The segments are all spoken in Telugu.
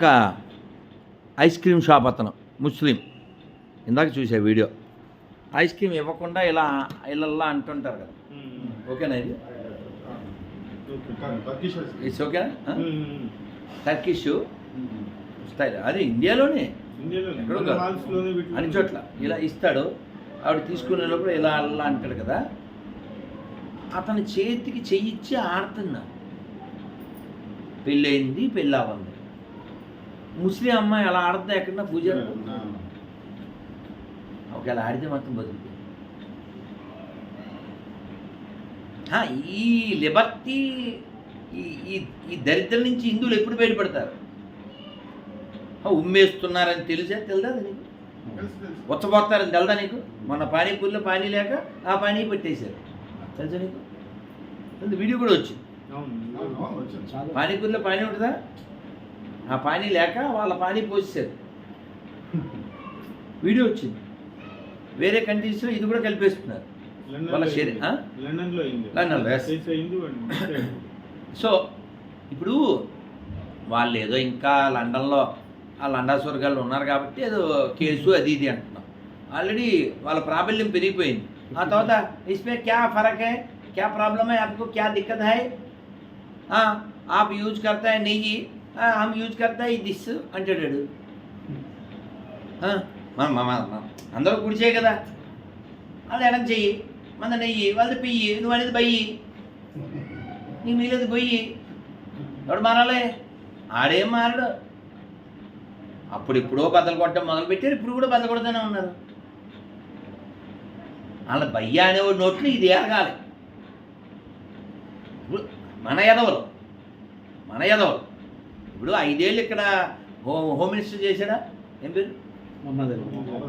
ఒక ఐస్ క్రీమ్ షాప్ అతను ముస్లిం. ఇందాక చూసా వీడియో. ఐస్ క్రీమ్ ఇవ్వకుండా ఇలా ఇలా అంటుంటారు కదా. ఓకేనా ఇది? ఇట్స్ ఓకేనా టర్కిష్ స్టైల్. అది ఇండియాలోనే. అన్ని చోట్ల. ఇలా ఇస్తాడు. ఆవిడ తీసుకునే లోపల ఇలా అలా అంటాడు కదా. అతని చేతికి చెయ్యిచ్చి ఆడుతున్నా పెళ్ళయింది పెళ్ళి అవ్వంది. ముస్లిం అమ్మాయి అలా ఆడుతుంది ఎక్కడన్నా పూజ? ఒకవేళ ఆడితే మాత్రం బతుకుతుంది ఆ, ఈ లిబర్టీ ఈ ఈ ఈ దరిద్రం నుంచి హిందువులు ఎప్పుడు బయటపడతారు? ఉమ్మేస్తున్నారని తెలిసా? తెలుదా నీకు? ఉచ్చబోతారని తెలుదా నీకు? మొన్న పానీపూరిలో పానీ లేక ఆ పానీ పెట్టేశారు. తెలుసా నీకు? వీడియో కూడా వచ్చింది. పానీపూరిలో పానీ ఉంటుందా? ఆ పానీ లేక వాళ్ళ పానీ పోసేశారు వీడియో వచ్చింది వేరే కంట్రీస్లో ఇది కూడా కలిపేస్తున్నారు వాళ్ళ శరీ- ఆ? లండన్ లో అయింది లండన్లో, yes. States అయింది వాడు- సో ఇప్పుడు వాళ్ళు ఏదో ఇంకా లండన్లో ఆ లండా స్వర్గాలు ఉన్నారు కాబట్టి ఏదో కేసు అది ఇది అంటున్నాం ఆల్రెడీ వాళ్ళ ప్రాబల్యం పెరిగిపోయింది ఆ తర్వాత ఇస్మే క్యా ఫరక్ హై క్యా ప్రాబ్లం है आपको क्या दिक्कत है हाँ आप यूज करता है नहीं हाँ, हम यूज करता है दिस అంటాడు ఆ, మన- మన- మన- అందరూ కుడిచే కదా అది ఎడం చెయ్యి మన నెయ్యి వాళ్ళది పెయ్యి నువ్వు అనేది బయ్యి నీకు మిగిలేదు పొయ్యి ఎవడు మారాలే ఆడేం మారడు అప్పుడు ఇప్పుడో బద్దలు కొట్టడం మొదలు పెట్టారు ఇప్పుడు కూడా బద్దలు కొడుతూనే ఉన్నారు వాళ్ళ బయ్య అనేవాడు నోట్లు ఇది ఎరగాలి ఇప్పుడు మన ఎదవలు మన ఎదవలు ఇప్పుడు ఐదేళ్ళు ఇక్కడ హో హోమ్ మినిస్టర్ చేశాడా? ఏం పేరు?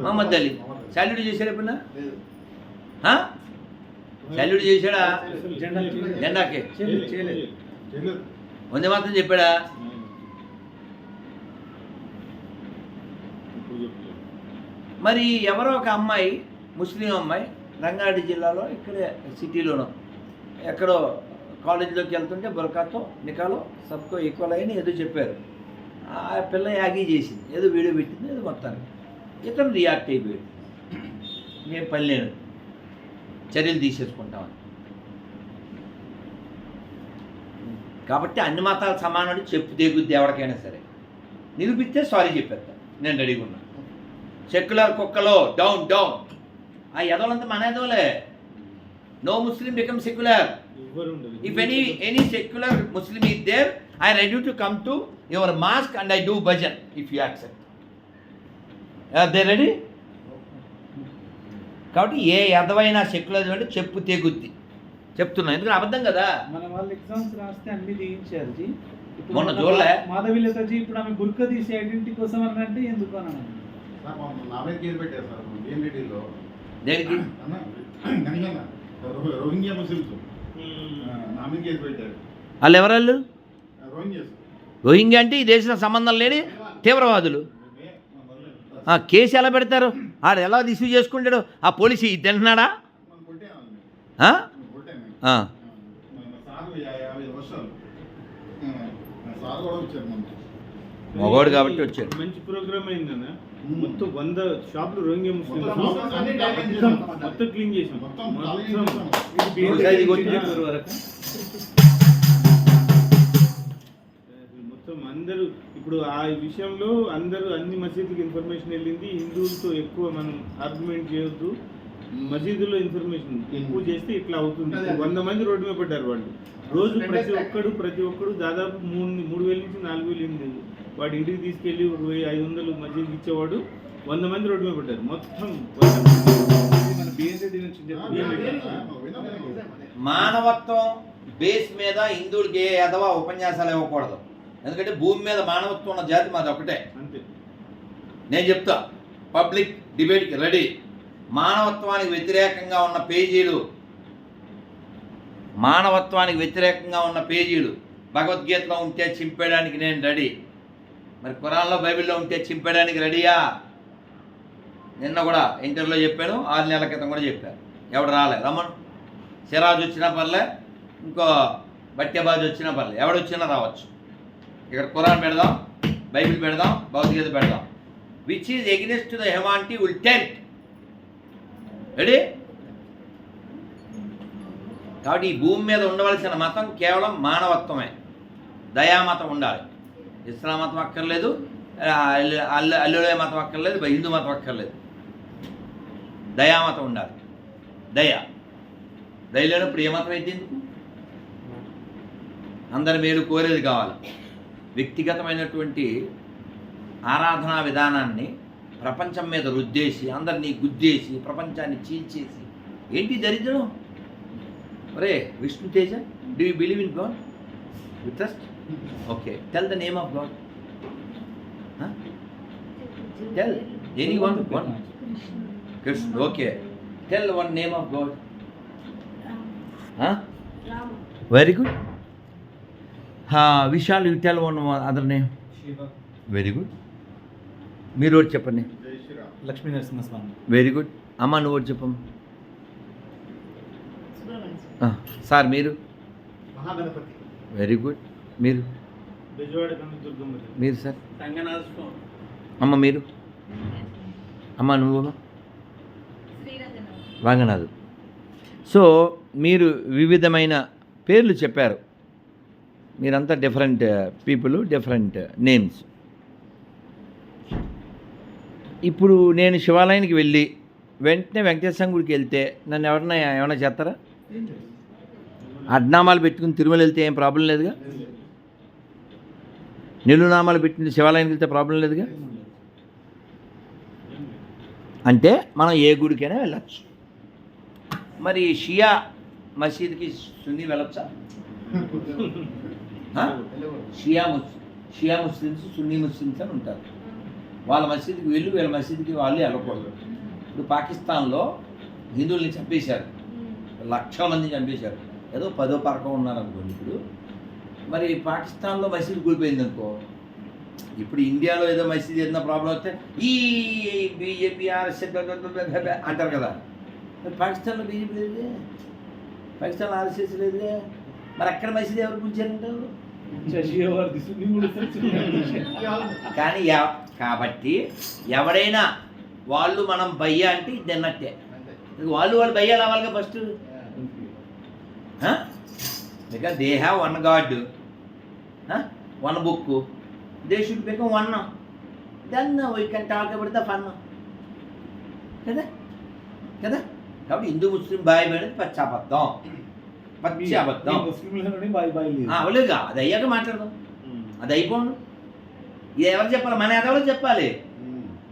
మహమ్మద్ అలీ. శాల్యూట్ చేశాడు ఎప్పుడన్నా? ఆ? శాల్యూట్ చేశాడా? జెండాకి. వందే మాత్రం చెప్పాడా. మరి ఎవరో ఒక అమ్మాయి ముస్లిం అమ్మాయి రంగారెడ్డి జిల్లాలో ఇక్కడే సిటీలోనో ఎక్కడో కాలేజీలోకి వెళ్తుంటే బురకాతో నికాలో సబ్కో ఈక్వల్ అయిన ఏదో చెప్పారు. ఆ పిల్ల యాగీ చేసింది. ఏదో వీడియో పెట్టింది ఏదో మొత్తానికి. ఇతను రియాక్ట్ అయిపోయాడు. నేను పని లేను చర్యలు తీసేసుకుంటామని కాబట్టి అన్ని మతాలు సమానం చెప్పు తెగుద్ది ఎవరికైనా సరే. నిరూపిస్తే సారీ చెప్పేస్తా. నేను రెడీగా ఉన్నా. సెక్యులర్ కుక్కలో డౌన్ డౌన్ ఆ ఎదవలంతా మన ఎదవలే no Muslim become secular. If any any secular Muslim is there I ready to come to your mosque and I do bhajan if you accept they ready కాబట్టి ఏ ఎదవైనా సెక్యులర్ అంటే చెప్పు తెగుద్ది. చెప్తున్నా ఎందుకంటే అబద్ధం కదా? మన వాళ్ళు ఎగ్జామ్స్ రాస్తే అన్ని తీయించారు మొన్న మన చూడలే? మాధవి లతజీ ఇప్పుడు ఆమె బుర్క తీసి ఐడెంటిటీ కోసం అని అంటే ఎందుకు అని అన్నాను. సార్ దేనికి? రోహింగ్యా ముస్లిమ్స్. మ్మ్. నా మీద కేసు పెట్టారు. వాళ్ళు ఎవరాళ్ళు రోహింగ్యాస్ రోహింగ్యా అంటే ఈ దేశంలో సంబంధం లేని తీవ్రవాదులు. ఆ, కేసు ఎలా పెడతారు? ఆడు ఎలా రిసీవ్ చేసుకుంటాడు? ఆ పోలీసు ఇది తింటున్నాడా? మగవాడు కాబట్టి వచ్చాడు. మంచి ప్రోగ్రామ్ అయిందన్న. మొత్తం వంద షాపులు రోహింగ్యా ముస్లిం మొత్తం క్లీన్ చేసాం మొత్తం అందరూ ఇప్పుడు ఆ విషయంలో అందరూ అన్ని మసీదులకు ఇన్ఫర్మేషన్ వెళ్ళింది. హిందువులతో ఎక్కువ మనం ఆర్గ్యుమెంట్ చేయొద్దు. మసీదులో ఇన్ఫర్మేషన్ ఎక్కువ చేస్తే ఇట్లా అవుతుంది. వంద మంది రోడ్డు మీద పడ్డారు వాళ్ళు. రోజు ప్రతి ఒక్కడు ప్రతి ఒక్కడు దాదాపు మూడు మూడు వేల నుంచి నాలుగు వేలు అయింది వాడి ఇంటికి తీసుకెళ్ళి ఒక వెయ్యి ఐదు వందలు మసీదుకి ఇచ్చేవాడు వంద మంది రోడ్డు మీద పడ్డారు. మొత్తం మన. మానవత్వం బేస్ మీద హిందువులకి ఏ ఎదవా ఉపన్యాసాలు ఇవ్వకూడదు. ఎందుకంటే భూమి మీద మానవత్వం ఉన్న జాతి మాది ఒకటే. అంతే. నేను చెప్తా పబ్లిక్ డిబేట్కి రెడీ. మానవత్వానికి వ్యతిరేకంగా ఉన్న పేజీలు మానవత్వానికి వ్యతిరేకంగా ఉన్న పేజీలు భగవద్గీతలో ఉంటే చింపేయడానికి నేను రెడీ. మరి కురాన్లో బైబిల్లో ఉంటే చింపేయడానికి రెడీయా? నిన్న కూడా ఇంటర్లో చెప్పాను ఆరు నెలల క్రితం కూడా చెప్పాను ఎవడు రాలే? రమ్మను సిరాజ్ వచ్చినా పర్లే ఇంకో బట్టెబాజు వచ్చినా పర్లే. ఎవడు వచ్చినా రావచ్చు. ఇక్కడ కురాన్ పెడదాం బైబిల్ పెడదాం భౌతికత పెడదాం. Which is against the humanity will tend ready కాబట్టి ఈ భూమి మీద ఉండవలసిన మతం కేవలం మానవత్వమే. దయామతం ఉండాలి. ఇస్లాం మతం అక్కర్లేదు అల్లు అల్లు అల్లుడే మతం అక్కర్లేదు హిందూ మతం అక్కర్లేదు దయామతం ఉండాలి. దయ. దయ ఇప్పుడు ఏ మతం అయితే ఎందుకు? అందరి మేలు కోరేది కావాలి. వ్యక్తిగతమైనటువంటి ఆరాధనా విధానాన్ని ప్రపంచం మీద రుద్దేసి అందరినీ గుద్దేసి ప్రపంచాన్ని చీల్చేసి ఏంటి దరిద్రం? ఒరే Vishnu Teja do you believe in God? With trust okay tell the name of God tell any one one Krishna okay tell one name of God very good Vishal you tell one other name very good మీరు ఒకటి చెప్పండి జై శ్రీరామ్ లక్ష్మీ నరసింహస్వామి. వెరీ గుడ్ అమ్మ నువ్వు ఒకటి చెప్పమ్మ సార్ మీరు? మహాగణపతి. Very good. మీరు. మీరు సార్? అమ్మ మీరు? అమ్మ నువ్వు? అమ్మ రంగనాథ్. సో మీరు వివిధమైన పేర్లు చెప్పారు. మీరంతా డిఫరెంట్ పీపుల్ డిఫరెంట్ నేమ్స్ ఇప్పుడు నేను శివాలయానికి వెళ్ళి వెంటనే వెంకటేశ్వర గుడికి వెళ్తే నన్ను ఎవరన్నా ఏమైనా చేస్తారా? అడ్నామాలు పెట్టుకుని తిరుమల వెళ్తే ఏం ప్రాబ్లం లేదుగా? నిలునామాలు పెట్టుకుని శివాలయానికి వెళ్తే ప్రాబ్లం లేదుగా? అంటే మనం ఏ గుడికైనా వెళ్ళచ్చు. మరి షియా మసీద్కి సున్నీ వెళ్ళొచ్చా? షియా ముస్ షియా ముస్లిమ్స్ సున్నీ ముస్లిమ్స్ అని ఉంటారు. వాళ్ళ మసీదుకి వెళ్ళి వీళ్ళ మసీదుకి వాళ్ళు వెళ్ళకూడదు. ఇప్పుడు పాకిస్తాన్లో హిందువుల్ని చంపేశారు. లక్షల మంది చంపేశారు. ఏదో పదో పరకం ఉన్నారు అనుకోండి ఇప్పుడు. మరి పాకిస్తాన్లో మసీదు కూలిపోయింది అనుకో ఇప్పుడు ఇండియాలో ఏదో మసీదు ఏదైనా ప్రాబ్లం వస్తే ఈ బీజేపీ ఆర్ఎస్ అంటారు కదా. మరి పాకిస్తాన్లో బీజేపీ లేదుగా పాకిస్తాన్లో ఆర్ఎస్ఎస్ లేదుగా మరి అక్కడ మసీదు ఎవరు తెలుసు. కానీ కాబట్టి ఎవడైనా వాళ్ళు మనం భయ్య అంటే ఇది అన్నట్టే వాళ్ళు వాళ్ళు భయ్యాలు అవ్వాలిగా first because they have one God one book they should become one then we can talk about the fun కదా కదా కాబట్టి హిందూ ముస్లిం బాయ్ అనేది పచ్చి అబద్ధం పచ్చి అబద్ధం బాయ్ బాయ్ అవలేదుగా అది అయ్యాక మాట్లాడదాం అది అయిపోండు ఇది ఎవరు చెప్పాలి మన ఎదవలు చెప్పాలి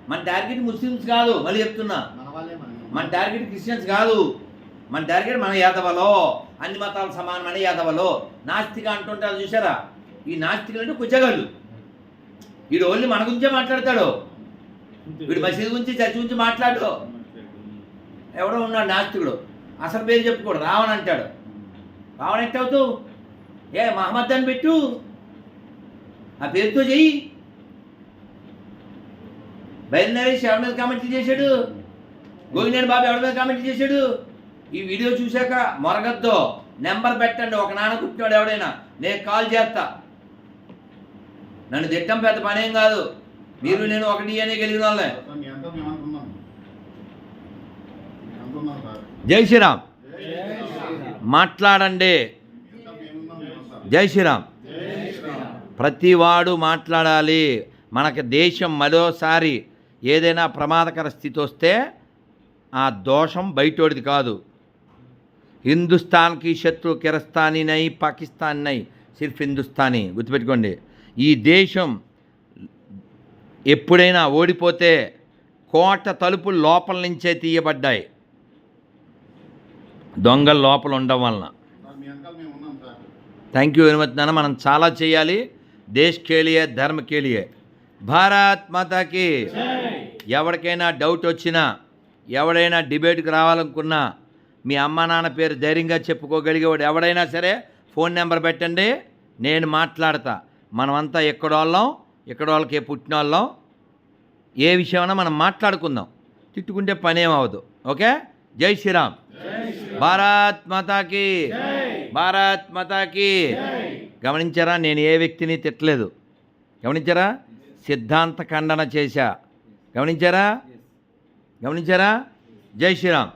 మన టార్గెట్ ముస్లిమ్స్ కాదు మళ్ళీ చెప్తున్నా మన టార్గెట్ క్రిస్టియన్స్ కాదు మన టార్గెట్ మన యాదవలో అన్ని మతాలు సమానమైన యాదవలో. నాస్తిక అంటుంటారు చూసారా ఈ నాస్తికులు అంటే కుచ్చగాళ్ళు వీడు ఓన్లీ మన గురించే మాట్లాడతాడు. వీడు మసీదు గురించి చర్చి గురించి మాట్లాడు. ఎవడో ఉన్నాడు నాస్తికుడు. అసలు పేరు చెప్పుకోడు. రావణ అంటాడు. రావణ్ ఎట్టవుతావు ఏ మహమ్మద్ అని పెట్టు. ఆ పేరుతో చెయ్యి. బయలుదేరేసి ఎవరి మీద కామెంట్ చేశాడు? గోగినేని బాబు ఎవరి మీద కామెంట్ చేశాడు? ఈ వీడియో చూశాక మొరగద్దు నెంబర్ పెట్టండి ఒక నాన్న కుట్టాడు ఎవడైనా నేను కాల్ చేస్తా. నన్ను తిట్టం పెద్ద పనేం కాదు. మీరు నేను ఒకటి అనే గెలిగిన వాళ్ళే జై శ్రీరామ్. మాట్లాడండి. జై శ్రీరామ్. ప్రతివాడు మాట్లాడాలి. మనకి దేశం మరోసారి ఏదైనా ప్రమాదకర స్థితి వస్తే ఆ దోషం బయటోడిది కాదు. హిందుస్థాన్కి శత్రు కిరస్తానీ నై పాకిస్తాన్ నై సిర్ఫ్ హిందుస్థానీ. గుర్తుపెట్టుకోండి. ఈ దేశం ఎప్పుడైనా ఓడిపోతే కోట తలుపులు లోపల నుంచే తీయబడ్డాయి. దొంగలు లోపల ఉండడం వలన. థ్యాంక్ యూ వెరీ మచ్ నాన్న. మనం చాలా చేయాలి. దేశ్ కేలియే ధర్మ కేలియే. భారత్ మాతాకి. ఎవరికైనా డౌట్ వచ్చినా ఎవడైనా డిబేట్కి రావాలనుకున్నా మీ అమ్మ నాన్న పేరు ధైర్యంగా చెప్పుకోగలిగేవాడు ఎవడైనా సరే ఫోన్ నెంబర్ పెట్టండి నేను మాట్లాడతా. మనమంతా ఎక్కడోళ్ళం ఎక్కడ వాళ్ళకి పుట్టిన వాళ్ళం ఏ విషయమైనా మనం మాట్లాడుకుందాం. తిట్టుకుంటే పనేమవదు ఓకే? జై శ్రీరామ్. భారత్ మాతాకి. భారత్ మాతాకి. గమనించారా? నేను ఏ వ్యక్తిని తిట్టలేదు. గమనించారా? సిద్ధాంత ఖండన చేశా. గమనించారా? గమనించారా? జై శ్రీరామ్.